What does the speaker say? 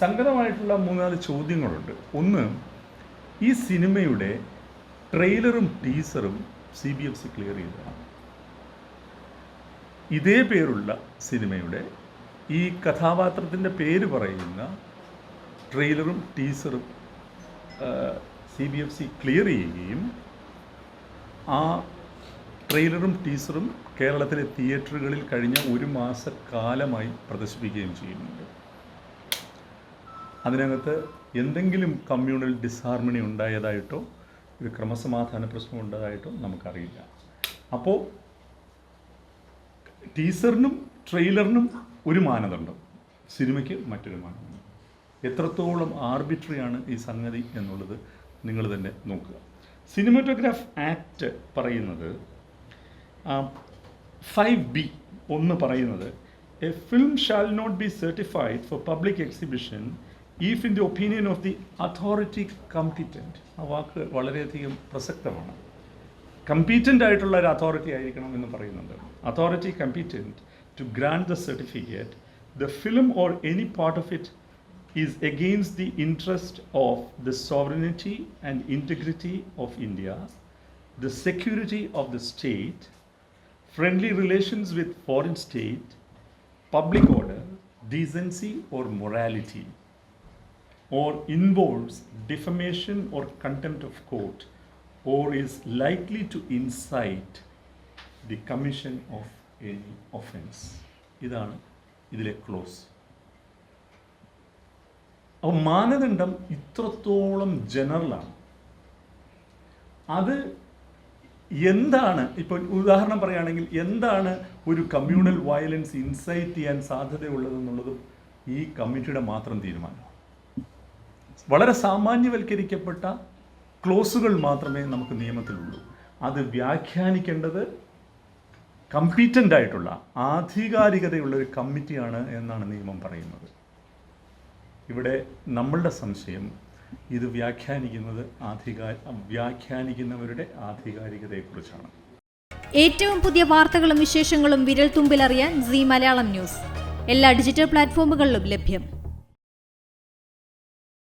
സംഗതമായിട്ടുള്ള മൂന്നാൽ ചോദ്യങ്ങളുണ്ട്. ഒന്ന് ഈ സിനിമയുടെ ട്രെയിലറും ടീസറും C B F C clear ചെയ്തതാണ്. ഇതേ പേരുള്ള സിനിമയുടെ ഈ കഥാപാത്രത്തിന്റെ പേര് പറയുന്ന ട്രെയിലറും ടീസറും C B F C clear ചെയ്യുകയും ആ ട്രെയിലറും ടീസറും കേരളത്തിലെ തിയേറ്ററുകളിൽ കഴിഞ്ഞ ഒരു മാസക്കാലമായി പ്രദർശിപ്പിക്കുകയും ചെയ്യുന്നുണ്ട്. അതിനകത്ത് എന്തെങ്കിലും കമ്മ്യൂണൽ ഡിസ്ഹാർമണി ഉണ്ടായതായിട്ടോ ഒരു ക്രമസമാധാന പ്രശ്നം ഉണ്ടായതായിട്ടോ നമുക്കറിയില്ല. അപ്പോൾ ടീസറിനും ട്രെയിലറിനും ഒരു മാനദണ്ഡം. സിനിമയ്ക്ക് മറ്റൊരു മാനദണ്ഡം. എത്രത്തോളം ആർബിട്രറി ആണ് ഈ സംഗതി എന്നുള്ളത് നിങ്ങൾ തന്നെ നോക്കുക. സിനിമറ്റോഗ്രാഫ് ആക്ട് പറയുന്നത് ഫൈവ് ബി ഒന്ന് പറയുന്നത് a film shall not be certified for public exhibition if in the opinion of the authority competent ആ വാക്ക് വളരെയധികം പ്രസക്തമാണ്. കമ്പീറ്റന്റ് ആയിട്ടുള്ള ഒരു അതോറിറ്റി ആയിരിക്കണം എന്ന് പറയുന്നുണ്ട്. Authority competent to grant the certificate the film or any part of it is against the interest of the sovereignty and integrity of India the security of the state friendly relations with foreign state public order decency or morality, or involves defamation or contempt of court, or is likely to incite the commission of any offense. ഇതാണ് ഇതിലെ close അപ്പോൾ മാനദണ്ഡം ഇത്രത്തോളം ജനറലാണ് അത് എന്താണ് ഇപ്പോൾ ഉദാഹരണം പറയുകയാണെങ്കിൽ എന്താണ് ഒരു കമ്മ്യൂണൽ വയലൻസ് ഇൻസൈറ്റ് ചെയ്യാൻ സാധ്യതയുള്ളതെന്നുള്ളതും ഈ കമ്മിറ്റിയുടെ മാത്രം തീരുമാനം. വളരെ സാമാന്യവൽക്കരിക്കപ്പെട്ട ക്ലോസുകൾ മാത്രമേ നമുക്ക് നിയമത്തിലുള്ളൂ. അത് വ്യാഖ്യാനിക്കേണ്ടത് കമ്പീറ്റന്റ് ആയിട്ടുള്ള ആധികാരികതയുള്ള ഒരു കമ്മിറ്റിയാണ് എന്നാണ് നിയമം പറയുന്നത്. ഇവിടെ നമ്മളുടെ സംശയം ഇത് വ്യാഖ്യാനിക്കുന്നത് ആധികാ വ്യാഖ്യാനിക്കുന്നവരുടെ ആധികാരികതയെക്കുറിച്ചാണ്. ഏറ്റവും പുതിയ വാർത്തകളും വിശേഷങ്ങളും വിരൽ തുമ്പിലറിയാൻ സി മലയാളം ന്യൂസ്. എല്ലാ ഡിജിറ്റൽ പ്ലാറ്റ്ഫോമുകളിലും ലഭ്യം.